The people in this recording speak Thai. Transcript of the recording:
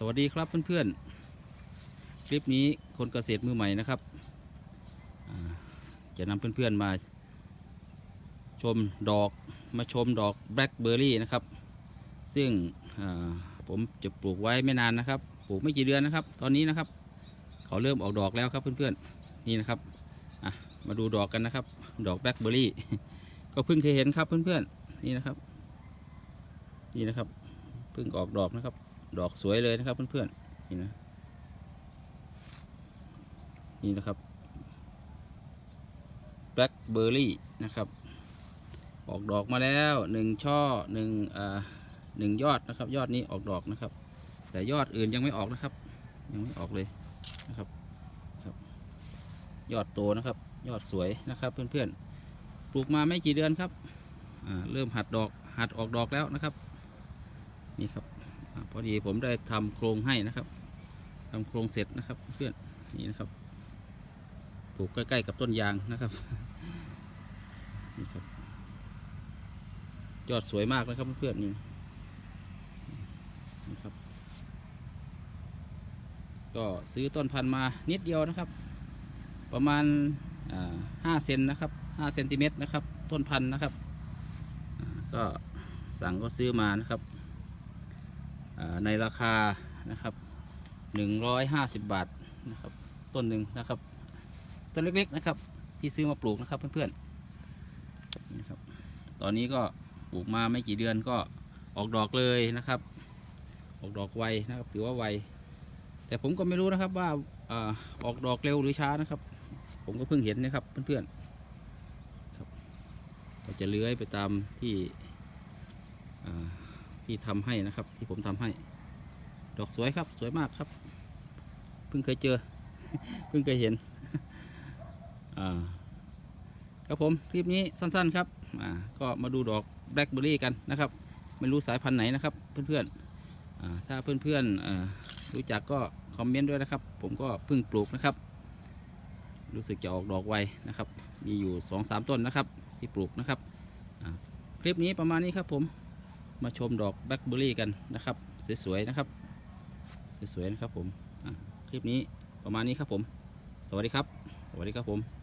สวัสดีครับเพื่อนๆ คลิปนี้คนเกษตรมือใหม่นะครับจะนำเพื่อนๆมาชมดอกมาชมดอกแบล็คเบอร์รี่นะครับ ซึ่งผมจะปลูกไว้ไม่นานนะครับ ปลูกไม่กี่เดือนนะครับ ตอนนี้นะครับ เขาเริ่มออกดอกแล้วครับเพื่อนๆ นี่นะครับมาดูดอกกันนะครับ ดอกแบล็คเบอร์รี่ ก็เพิ่งเคยเห็นครับเพื่อนๆ นี่นะครับ นี่นะครับ เพิ่งออกดอกนะครับ ดอกสวยเลยนะครับเพื่อนๆนี่นะนี่นะครับแบล็คเบอร์รี่นะครับ ออกดอกมาแล้วหนึ่งช่อหนึ่งอ่าหนึ่งยอดนะครับ ยอดนี้ออกดอกนะครับ แต่ยอดอื่นยังไม่ออกนะครับ ยังไม่ออกเลยนะครับครับ ยอดโตนะครับ ยอดสวยนะครับ เพื่อนๆปลูกมาไม่กี่เดือนครับเริ่มหัดดอกหัดออกดอกแล้วนะครับ นี่ครับ พอดีผมได้ทำโครงให้นะครับทำโครงเสร็จนะครับ เพื่อนนี่นะครับปลูกใกล้ๆกับต้นยางนะครับนี่ครับยอดสวยมากนะครับเพื่อนๆนี่นะครับ ก็ซื้อต้นพันธุ์มานิดเดียวนะครับ ประมาณห้าเซนนะครับห้าเซนติเมตรนะครับ ต้นพันธุ์นะครับ ก็สั่งก็ซื้อมานะครับ ในราคานะครับ 150 บาทนะครับต้นหนึ่งนะครับต้นเล็กๆนะครับ ที่ซื้อมาปลูกนะครับเพื่อนๆนี่ครับตอนนี้ก็ปลูกมาไม่กี่เดือนก็ออกดอกเลยนะครับ ออกดอกไวนะครับถือว่าไว แต่ผมก็ไม่รู้นะครับว่าอออกดอกเร็วหรือช้านะครับ ผมก็เพิ่งเห็นนะครับเพื่อนๆครับก็จะเลื้อยไปตามที่ ที่ทำให้นะครับ ที่ผมทำให้ ดอกสวยครับ สวยมากครับ เพิ่งเคยเจอ เพิ่งเคยเห็นครับผมคลิปนี้สั้นๆครับก็มาดูดอกแบล็คเบอร์รี่กันนะครับไม่รู้สายพันธุ์ไหนนะครับ เพื่อนๆถ้าเพื่อนๆรู้จักก็คอมเมนต์ด้วยนะครับ ผมก็เพิ่งปลูกนะครับ รู้สึกจะออกดอกไวนะครับ มีอยู่สองสามต้นนะครับ ที่ปลูกนะครับคลิปนี้ประมาณนี้ครับผม มาชมดอกแบล็คเบอร์รี่กันนะครับ สวยๆนะครับ สวยๆนะครับผมคลิปนี้ประมาณนี้ครับผม สวัสดีครับ สวัสดีครับผม